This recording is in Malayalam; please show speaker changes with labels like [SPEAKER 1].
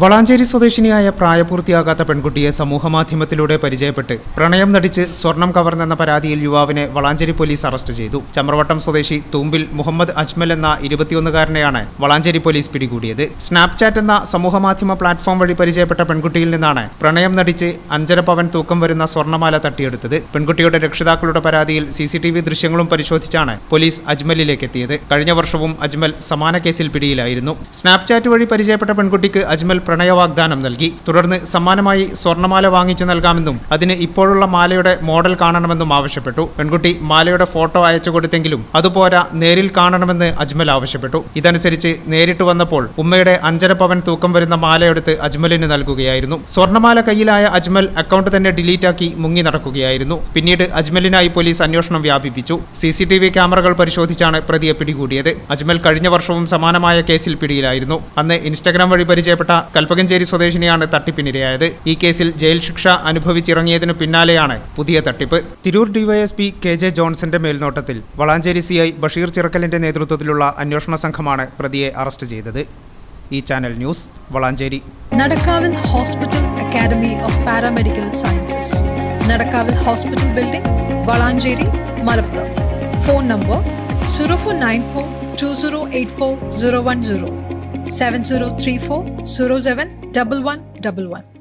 [SPEAKER 1] വളാഞ്ചേരി സ്വദേശിനിയായ പ്രായപൂർത്തിയാകാത്ത പെൺകുട്ടിയെ സമൂഹമാധ്യമത്തിലൂടെ പരിചയപ്പെട്ട് പ്രണയം നടിച്ച് സ്വർണം കവർന്നെന്ന പരാതിയിൽ യുവാവിനെ വളാഞ്ചേരി പോലീസ് അറസ്റ്റ് ചെയ്തു. ചമ്രവട്ടം സ്വദേശി തൂമ്പിൽ മുഹമ്മദ് അജ്മൽ എന്ന ഇരുപത്തിയൊന്നുകാരനെയാണ് വളാഞ്ചേരി പോലീസ് പിടികൂടിയത്. സ്നാപ്ചാറ്റ് എന്ന സമൂഹമാധ്യമ പ്ലാറ്റ്ഫോം വഴി പരിചയപ്പെട്ട പെൺകുട്ടിയിൽ നിന്നാണ് പ്രണയം നടിച്ച് അഞ്ചര പവൻ തൂക്കം വരുന്ന സ്വർണമാല തട്ടിയെടുത്തത്. പെൺകുട്ടിയുടെ രക്ഷിതാക്കളുടെ പരാതിയിൽ സി സി ടി വി ദൃശ്യങ്ങളും പരിശോധിച്ചാണ് പോലീസ് അജ്മലിലേക്ക് എത്തിയത് കഴിഞ്ഞ വർഷവും അജ്മൽ സമാന കേസിൽ പിടിയിലായിരുന്നു. സ്നാപ്ചാറ്റ് വഴി പരിചയപ്പെട്ട പെൺകുട്ടിക്ക് അജ്മൽ പ്രണയ വാഗ്ദാനം നൽകി. തുടർന്ന് സമ്മാനമായി സ്വർണമാല വാങ്ങിച്ചു നൽകാമെന്നും അതിന് ഇപ്പോഴുള്ള മാലയുടെ മോഡൽ കാണണമെന്നും ആവശ്യപ്പെട്ടു. പെൺകുട്ടി മാലയുടെ ഫോട്ടോ അയച്ചു കൊടുത്തെങ്കിലും അതുപോരാ നേരിൽ കാണണമെന്ന് അജ്മൽ ആവശ്യപ്പെട്ടു. ഇതനുസരിച്ച് നേരിട്ട് വന്നപ്പോൾ ഉമ്മയുടെ അഞ്ചര പവൻ തൂക്കം വരുന്ന മാലയെടുത്ത് അജ്മലിന് നൽകുകയായിരുന്നു. സ്വർണമാല കയ്യിലായ അജ്മൽ അക്കൗണ്ട് തന്നെ ഡിലീറ്റാക്കി മുങ്ങി നടക്കുകയായിരുന്നു. പിന്നീട് അജ്മലിനായി പോലീസ് അന്വേഷണം വ്യാപിപ്പിച്ചു. സി സി ടി വി ക്യാമറകൾ പരിശോധിച്ചാണ് പ്രതിയെ പിടികൂടിയത്. അജ്മൽ കഴിഞ്ഞ വർഷവും സമാനമായ കേസിൽ പിടിയിലായിരുന്നു. അന്ന് ഇൻസ്റ്റഗ്രാം വഴി പരിചയപ്പെട്ട കൽപ്പകഞ്ചേരി സ്വദേശിനിയാണ് തട്ടിപ്പിനിരയായത്. ഈ കേസിൽ ജയിൽ ശിക്ഷ അനുഭവിച്ചിറങ്ങിയതിനു പിന്നാലെയാണ് പുതിയ തട്ടിപ്പ്. തിരൂർ ഡിവൈഎസ്പി കെ ജെ ജോൺസന്റെ മേൽനോട്ടത്തിൽ വളാഞ്ചേരി സി ഐ ബഷീർ ചിറക്കലിന്റെ നേതൃത്വത്തിലുള്ള അന്വേഷണ സംഘമാണ് പ്രതിയെ അറസ്റ്റ് ചെയ്തത്. ഈ channel news Valanchery.
[SPEAKER 2] Nadakkavil hospital academy of paramedical sciences. Nadakkavil hospital building Valanchery Malappuram. Phone number zero four nine four two zero eight four zero one zero. 7034 07 011